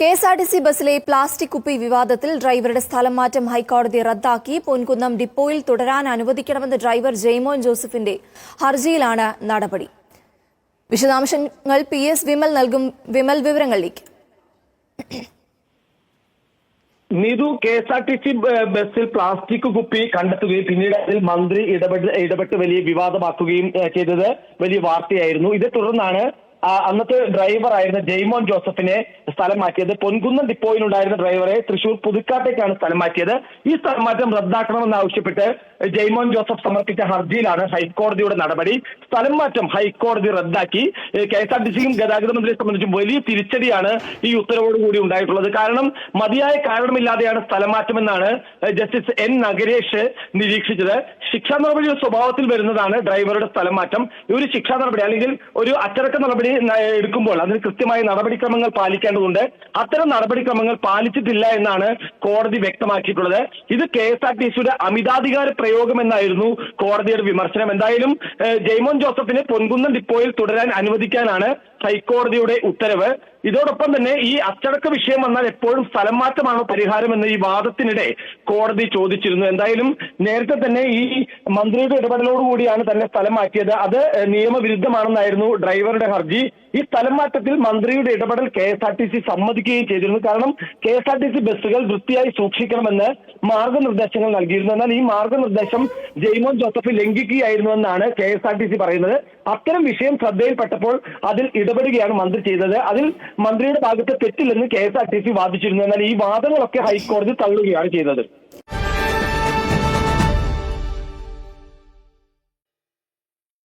K S R T C ബസ്സിലെ plastic കുപ്പി വിവാദത്തിൽ ഡ്രൈവറുടെ സ്ഥലം മാറ്റം ഹൈക്കോടതി റദ്ദാക്കി. പൊൻകുന്നം ഡിപ്പോയിൽ തുടരാൻ അനുവദിക്കണമെന്ന് ഡ്രൈവർ ജെയ്മോൻ ജോസഫിന്റെ ഹർജിയിലാണ് നടപടി. വിശദാംശങ്ങൾ പി എസ് വിമൽ നൽകും Vimal വിവരങ്ങളിലേക്ക്. Nithu K S R T C ബസ്സിൽ പ്ലാസ്റ്റിക് കുപ്പി കണ്ടെത്തുകയും പിന്നീട് അതിൽ മന്ത്രി ഇടപെട്ട് ഇടപെട്ട് വലിയ വിവാദമാക്കുകയും ചെയ്തത് വലിയ വാർത്തയായിരുന്നു. ഇതേ തുടർന്നാണ് അന്നത്തെ ഡ്രൈവറായിരുന്ന ജെയ്മോൻ ജോസഫിനെ സ്ഥലം മാറ്റിയത്. പൊൻകുന്നം ഡിപ്പോയിലുണ്ടായിരുന്ന ഡ്രൈവറെ തൃശൂർ പുതുക്കാട്ടേക്കാണ് സ്ഥലം മാറ്റിയത്. ഈ സ്ഥലം മാറ്റം റദ്ദാക്കണമെന്നാവശ്യപ്പെട്ട് ജെയ്മോൻ ജോസഫ് സമർപ്പിച്ച ഹർജിയിലാണ് ഹൈക്കോടതിയുടെ നടപടി. സ്ഥലം മാറ്റം ഹൈക്കോടതി റദ്ദാക്കി. കെ എസ് ആർ ടി സിയും ഗതാഗത മന്ത്രിയെ സംബന്ധിച്ചും വലിയ തിരിച്ചടിയാണ് ഈ ഉത്തരവോട് കൂടി ഉണ്ടായിട്ടുള്ളത്. കാരണം മതിയായ കാരണമില്ലാതെയാണ് സ്ഥലം മാറ്റമെന്നാണ് ജസ്റ്റിസ് എൻ നഗരേഷ് നിരീക്ഷിച്ചത്. ശിക്ഷാ നടപടിയുടെ സ്വഭാവത്തിൽ വരുന്നതാണ് ഡ്രൈവറുടെ സ്ഥലം മാറ്റം. ഒരു ശിക്ഷാ നടപടി അല്ലെങ്കിൽ ഒരു അച്ചടക്ക നടപടി എടുക്കുമ്പോൾ അതിന് കൃത്യമായ നടപടിക്രമങ്ങൾ പാലിക്കേണ്ടതുണ്ട്. അത്തരം നടപടിക്രമങ്ങൾ പാലിച്ചിട്ടില്ല എന്നാണ് കോടതി വ്യക്തമാക്കിയിട്ടുള്ളത്. ഇത് കെ എസ് ആർ ടി സിയുടെ അമിതാധികാര പ്രയോഗം എന്നായിരുന്നു കോടതിയുടെ വിമർശനം. എന്തായാലും ജയ്മോൻ ജോസഫിനെ പൊൻകുന്നം ഡിപ്പോയിൽ തുടരാൻ അനുവദിക്കാനാണ് ഹൈക്കോടതിയുടെ ഉത്തരവ്. ഇതോടൊപ്പം തന്നെ ഈ അച്ചടക്ക വിഷയം വന്നാൽ എപ്പോഴും സ്ഥലം മാറ്റമാണോ പരിഹാരം ഈ വാദത്തിനിടെ കോടതി ചോദിച്ചിരുന്നു. എന്തായാലും നേരത്തെ തന്നെ ഈ മന്ത്രിയുടെ ഇടപെടലോടുകൂടിയാണ് തന്നെ സ്ഥലം മാറ്റിയത്. അത് നിയമവിരുദ്ധമാണെന്നായിരുന്നു ഡ്രൈവറുടെ ഹർജി. ഈ സ്ഥലം മാറ്റത്തിൽ മന്ത്രിയുടെ ഇടപെടൽ K S R T C സമ്മതിക്കുകയും ചെയ്തിരുന്നു. കാരണം K S R T C ബസ്സുകൾ വൃത്തിയായി സൂക്ഷിക്കണമെന്ന് മാർഗനിർദ്ദേശങ്ങൾ നൽകിയിരുന്നു. എന്നാൽ ഈ മാർഗനിർദ്ദേശം ജെയ്മോൻ ജോസഫ് ലംഘിക്കുകയായിരുന്നു എന്നാണ് K S R T C പറയുന്നത്. അത്തരം വിഷയം ശ്രദ്ധയിൽപ്പെട്ടപ്പോൾ അതിൽ ഇടപെടുകയാണ് മന്ത്രി ചെയ്തത്. അതിൽ മന്ത്രിയുടെ ഭാഗത്ത് തെറ്റില്ലെന്ന് K S R T C വാദിച്ചിരുന്നു. എന്നാൽ ഈ വാദങ്ങളൊക്കെ ഹൈക്കോടതി തള്ളുകയാണ് ചെയ്തത്.